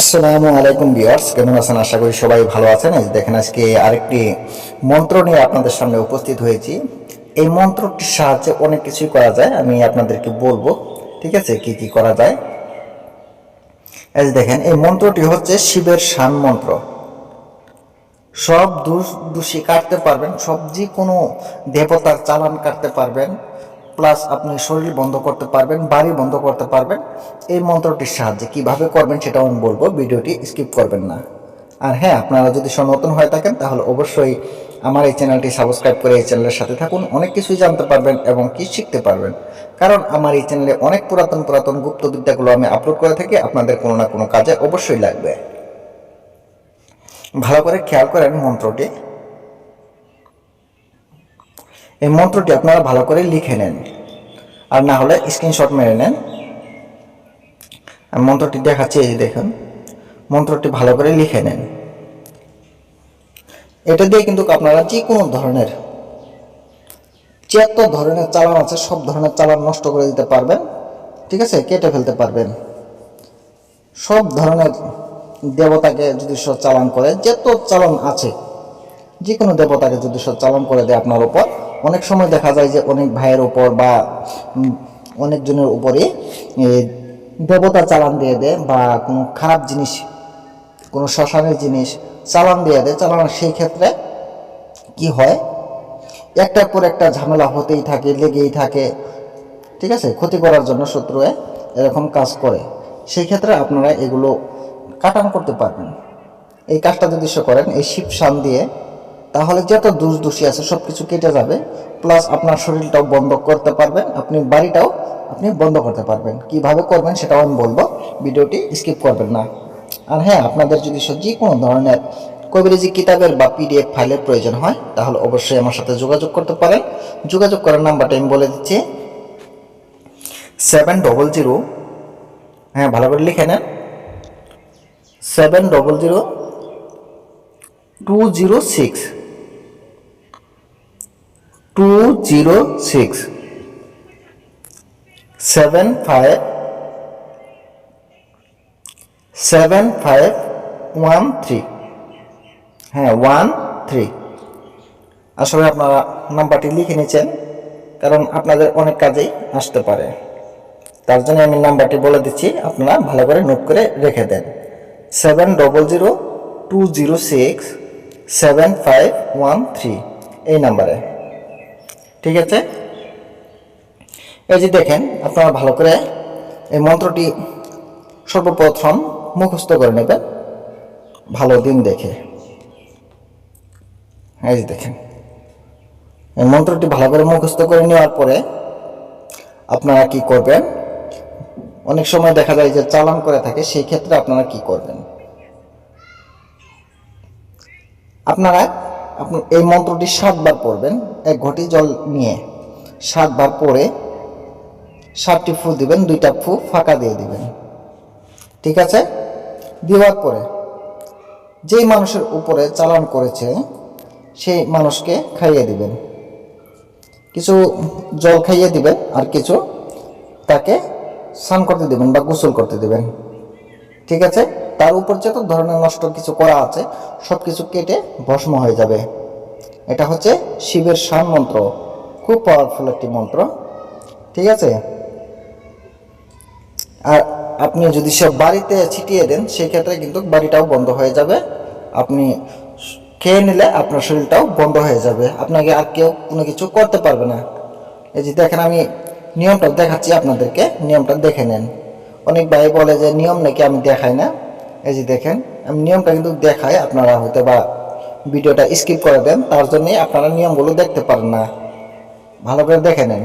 আসসালামু আলাইকুম বিয়ার্স কেমন আছেন? আশা করি সবাই ভালো আছেন। দেখেন, আজকে আরেকটি মন্ত্র নিয়ে আপনাদের সামনে উপস্থিত হয়েছি। এই মন্ত্রটির সাহায্যে অনেক কিছুই করা যায়, আমি আপনাদেরকে বলব, ঠিক আছে? কি কি করা যায়? যে দেখেন, এই মন্ত্রটি হচ্ছে শিবের শান মন্ত্র। সব দোষ দোষী কাটতে পারবেন, সব যে কোনো দেবতার চালান কাটতে পারবেন। প্লাস আপনি শরীর বন্ধ করতে পারবেন, বাড়ি বন্ধ করতে পারবেন। এই মন্ত্রটির সাহায্যে কীভাবে করবেন সেটাও আমি বলব, ভিডিওটি স্কিপ করবেন না। আর হ্যাঁ আপনারা যদি সনাতন হয়ে থাকেন, তাহলে অবশ্যই আমার এই চ্যানেলটি সাবস্ক্রাইব করে এই চ্যানেলের সাথে থাকুন, অনেক কিছুই জানতে পারবেন এবং কি শিখতে পারবেন। কারণ আমার এই চ্যানেলে অনেক পুরাতন পুরাতন গুপ্তবিদ্যাগুলো আমি আপলোড করে থাকি, আপনাদের কোনো না কোনো কাজে অবশ্যই লাগবে। ভালো করে খেয়াল করেন মন্ত্রটি। এই মন্ত্রটি আপনারা ভালো করে লিখে নেন। আর না হলে স্ক্রিনশট মেরে নেন। আমি মন্ত্রটি দেখাচ্ছি, এই দেখুন। মন্ত্রটি ভালো করে লিখে নেন। এটা দিয়ে কিন্তু আপনারা যে কোনো ধরনের যত ধরনের চালান আছে, সব ধরনের চালান নষ্ট করে দিতে পারবেন, ঠিক আছে? কেটে ফেলতে পারবেন। সব ধরনের দেবতাকে যদি চালান করে, যত চালান আছে যে কোনো দেবতাকে যদি সব চালান করে দেয় আপনার উপর, অনেক সময় দেখা যায় যে অনেক ভাইয়ের উপর বা অনেকজনের উপরে দেবতা চালান দিয়ে দেয় বা কোনো খারাপ জিনিস, কোনো শ্মশানের জিনিস চালান দিয়ে দেয়। চালান সেই ক্ষেত্রে কি হয়? একটার পর একটা ঝামেলা হতেই থাকে, লেগেই থাকে, ঠিক আছে? ক্ষতি করার জন্য শত্রুয়ে এরকম কাজ করে। সেই ক্ষেত্রে আপনারা এগুলো কাটান করতে পারবেন। এই কাজটা যদি সে করেন, এই শিব শান দিয়ে তাহলে যত দোষ দোষী আছে সব কিছু কেটে যাবে প্লাস আপনার শরীরটাও বন্ধ করতে পারবেন, আপনি বাড়িটাও আপনি বন্ধ করতে পারবেন। কীভাবে করবেন সেটাও আমি বলব, ভিডিওটি স্কিপ করবেন না। আর হ্যাঁ আপনাদের যদি যে কোনো ধরনের কবিরাজি কিতাবের বা পিডিএফ ফাইলের প্রয়োজন হয়, তাহলে অবশ্যই আমার সাথে যোগাযোগ করতে পারেন। যোগাযোগ করার নাম্বারটা আমি বলে দিচ্ছি। সেভেন ডবল জিরো হ্যাঁ ভালো করে লিখে নেন। Seven double zero two zero six two zero six seven five seven five one three হ্যাঁ ওয়ান থ্রি আসলে আপনারা নাম্বারটি লিখে নিচ্ছেন কারণ আপনাদের অনেক কাজেই আসতে পারে। তার জন্য আমি নাম্বারটি বলে দিচ্ছি, আপনারা ভালো করে নোট করে রেখে দেন। Seven double zero two zero six seven five one three এই নাম্বারে। ঠিক আছে? এই যে দেখেন, আপনারা ভালো করে এই মন্ত্রটি সর্বপ্রথম মুখস্থ করে নেবেন। ভালো দিন দেখে। এই যে দেখেন, এই মন্ত্রটি ভালো করে মুখস্থ করে নেওয়ার পরে আপনারা কি করবেন? অনেক সময় দেখা যায় যে চালান করে থাকে, সেই ক্ষেত্রে আপনারা কি করবেন? আপনারা আপনি এই মন্ত্রটি সাতবার পড়বেন, এক ঘটি জল নিয়ে সাতবার পরে সাতটি ফু দিবেন, দুইটা ফু ফাঁকা দিয়ে দিবেন। ঠিক আছে? দেওয়ার পরে। যেই মানুষের উপরে চালান করেছে, সেই মানুষকে খাইয়ে দিবেন। কিছু জল খাইয়ে দিবেন আর কিছু তাকে স্নান করতে দিবেন বা গোসল করতে দিবেন। ঠিক আছে? তার উপর যত ধরনের নষ্ট কিছু করা আছে সব কিছু কেটে ভস্ম হয়ে যাবে। এটা হচ্ছে শিবের শান মন্ত্র। খুব পাওয়ারফুল একটি মন্ত্র। ঠিক আছে? আর আপনি যদি সে বাড়িতে ছিটিয়ে দেন, সেই ক্ষেত্রে কিন্তু বাড়িটাও বন্ধ হয়ে যাবে। আপনি খেয়ে নিলে আপনার শরীরটাও বন্ধ হয়ে যাবে। আপনাকে আর কেউ কোনো কিছু করতে পারবে না। এই যে দেখেন, আমি নিয়মটা দেখাচ্ছি আপনাদেরকে। নিয়মটা দেখে নেন। অনেক ভাই বলে যে, নিয়ম নাকি আমি দেখাই না? এই যে দেখেন, আমি নিয়মটা কিন্তু দেখাই আপনারা হয়তো বা ভিডিওটা স্কিপ করে দেন, তার জন্যই আপনারা নিয়মগুলো দেখতে পারেন না। ভালো করে দেখে নেন।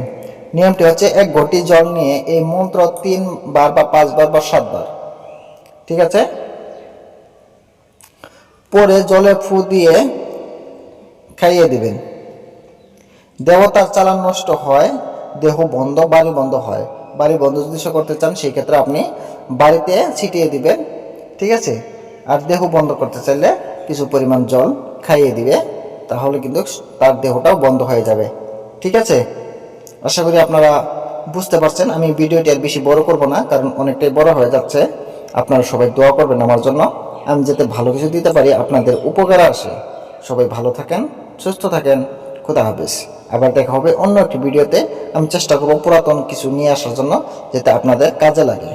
নিয়মটি হচ্ছে, এক ঘটি জল নিয়ে এই মন্ত্র তিন বার বা পাঁচবার বা সাতবার। ঠিক আছে? পরে জলে ফু দিয়ে খাইয়ে দিবেন। দেবতার চালান নষ্ট হয়, দেহ বন্ধ, বাড়ি বন্ধ হয়। বাড়ি বন্ধ যদি করতে চান, সেই ক্ষেত্রে আপনি বাড়িতে ছিটিয়ে দিবেন, ঠিক আছে? আর দেহ বন্ধ করতে চাইলে কিছু পরিমাণ জল খাইয়ে দিবে, তাহলে কিন্তু তার দেহটাও বন্ধ হয়ে যাবে, ঠিক আছে? আশা করি আপনারা বুঝতে পারছেন, আমি ভিডিওটি আর বেশি বড় করব না, কারণ অনেকটাই বড় হয়ে যাচ্ছে। আপনারা সবাই দোয়া করবেন আমার জন্য। আমি যাতে ভালো কিছু দিতে পারি, আপনাদের উপকার আসে। সবাই ভালো থাকেন, সুস্থ থাকেন, খুদা হাফেজ। আবার দেখা হবে অন্য একটি ভিডিওতে। আমি চেষ্টা করব পুরাতন কিছু নিয়ে আসার জন্য যেটা আপনাদের কাজে লাগে।